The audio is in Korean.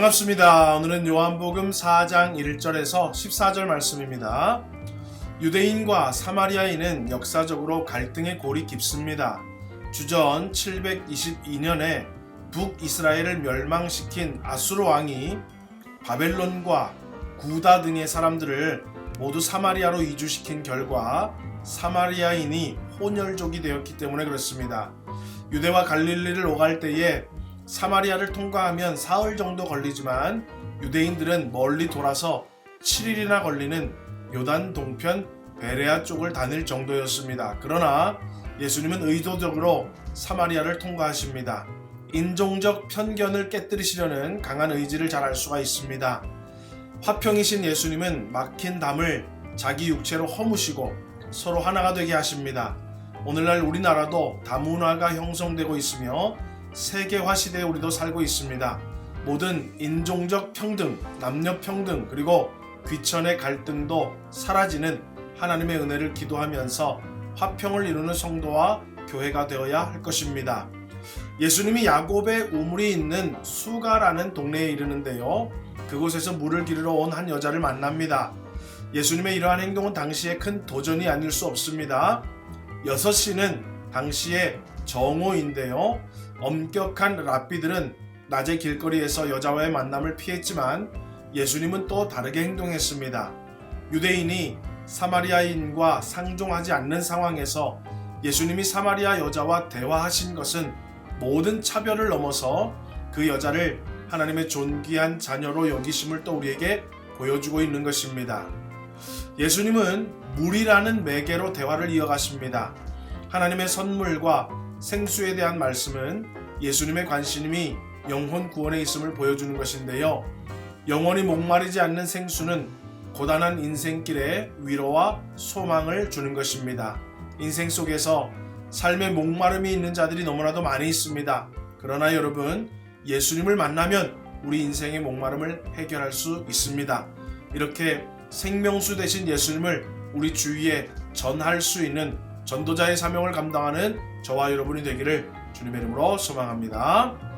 반갑습니다. 오늘은 요한복음 4장 1절에서 14절 말씀입니다. 유대인과 사마리아인은 역사적으로 갈등의 골이 깊습니다. 주전 722년에 북이스라엘을 멸망시킨 아수르 왕이 바벨론과 구다 등의 사람들을 모두 사마리아로 이주시킨 결과 사마리아인이 혼혈족이 되었기 때문에 그렇습니다. 유대와 갈릴리를 오갈 때에 사마리아를 통과하면 사흘 정도 걸리지만 유대인들은 멀리 돌아서 7일이나 걸리는 요단 동편 베레아 쪽을 다닐 정도였습니다. 그러나 예수님은 의도적으로 사마리아를 통과하십니다. 인종적 편견을 깨뜨리시려는 강한 의지를 잘 알 수가 있습니다. 화평이신 예수님은 막힌 담을 자기 육체로 허무시고 서로 하나가 되게 하십니다. 오늘날 우리나라도 다문화가 형성되고 있으며 세계화 시대에 우리도 살고 있습니다. 모든 인종적 평등, 남녀 평등, 그리고 귀천의 갈등도 사라지는 하나님의 은혜를 기도하면서 화평을 이루는 성도와 교회가 되어야 할 것입니다. 예수님이 야곱의 우물이 있는 수가라는 동네에 이르는데요. 그곳에서 물을 기르러 온 한 여자를 만납니다. 예수님의 이러한 행동은 당시에 큰 도전이 아닐 수 없습니다. 6시는 당시의 정오인데요. 엄격한 랍비들은 낮의 길거리에서 여자와의 만남을 피했지만 예수님은 또 다르게 행동했습니다. 유대인이 사마리아인과 상종하지 않는 상황에서 예수님이 사마리아 여자와 대화하신 것은 모든 차별을 넘어서 그 여자를 하나님의 존귀한 자녀로 여기심을 또 우리에게 보여주고 있는 것입니다. 예수님은 물이라는 매개로 대화를 이어가십니다. 하나님의 선물과 생수에 대한 말씀은 예수님의 관심이 영혼 구원에 있음을 보여주는 것인데요. 영원히 목마르지 않는 생수는 고단한 인생길에 위로와 소망을 주는 것입니다. 인생 속에서 삶의 목마름이 있는 자들이 너무나도 많이 있습니다. 그러나 여러분, 예수님을 만나면 우리 인생의 목마름을 해결할 수 있습니다. 이렇게 생명수 되신 예수님을 우리 주위에 전할 수 있는 전도자의 사명을 감당하는 저와 여러분이 되기를 주님의 이름으로 소망합니다.